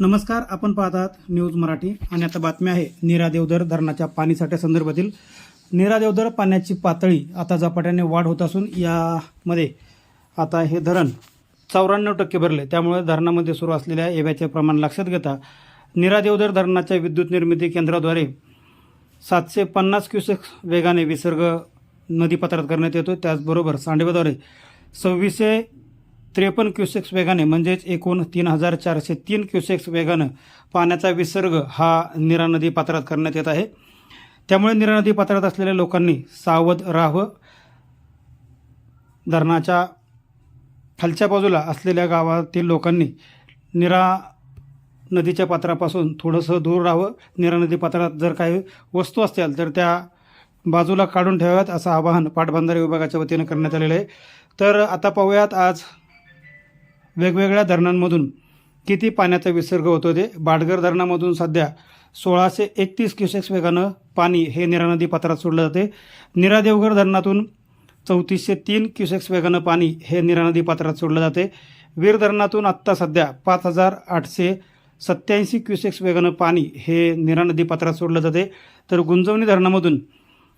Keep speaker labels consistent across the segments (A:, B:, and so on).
A: नमस्कार आपण पाहतात न्यूज मराठी आणि आता बातमी आहे नीरा देवधर धरणाच्या पाणीसाठ्या संदर्भातील. नीरा देवधर पाण्याची पातळी आता झपाट्याने वाढ होत असून यामध्ये आता हे धरण चौऱ्याण्णव टक्के भरले. त्यामुळे धरणामध्ये सुरू असलेल्या एव्याचे प्रमाण लक्षात घेता नीरा देवधर धरणाच्या विद्युत निर्मिती केंद्राद्वारे सातशे पन्नास क्युसेक वेगाने विसर्ग नदीपात्रात करण्यात येतो त्याचबरोबर सांडव्याद्वारे सव्वीसशे त्रेपन्न क्युसेक्स वेगाने म्हणजेच एकूण तीन हजार चारशे तीन क्युसेक्स वेगानं पाण्याचा विसर्ग हा निरा नदी पात्रात करण्यात येत आहे. त्यामुळे निरा नदी पात्रात असलेल्या लोकांनी सावध राहावं. धरणाच्या खालच्या बाजूला असलेल्या गावातील लोकांनी निरा नदीच्या पात्रापासून थोडंसं दूर राहावं. निरा नदी पात्रात जर काही वस्तू असतील तर त्या बाजूला काढून ठेवाव्यात असं आवाहन पाटबंधारे विभागाच्या वतीनं करण्यात आलेलं आहे. तर आता पाहूयात आज वेगवेगळ्या धरणांमधून किती पाण्याचा विसर्ग होतो ते बाडगर धरणामधून सध्या सोळाशे एकतीस क्युसेक्स वेगानं पाणी हे निरा नदी पात्रात सोडलं जाते. निरा देवघर धरणातून चौतीसशे तीन क्युसेक्स वेगानं पाणी हे निरा नदी पात्रात सोडलं जाते. वीर धरणातून आत्ता सध्या पाच हजार आठशे सत्याऐंशी क्युसेक्स वेगानं पाणी हे निरा नदी पात्रात सोडलं जाते. तर गुंजवणी धरणामधून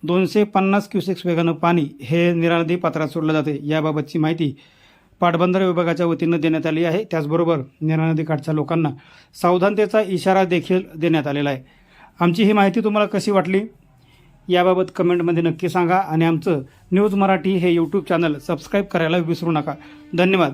A: दोनशे पन्नास क्युसेक्स वेगानं पाणी हे निरा नदी पात्रात सोडलं जाते याबाबतची माहिती पाटबंधारे विभागाच्या वतीनं देण्यात आली आहे. त्याचबरोबर निरा नदीकाठच्या लोकांना सावधानतेचा इशारा देखील देण्यात आलेला आहे. आमची ही माहिती तुम्हाला कशी वाटली? याबाबत कमेंटमध्ये नक्की सांगा आणि आमचं न्यूज मराठी हे यूट्यूब चॅनल सबस्क्राईब करायला विसरू नका. धन्यवाद.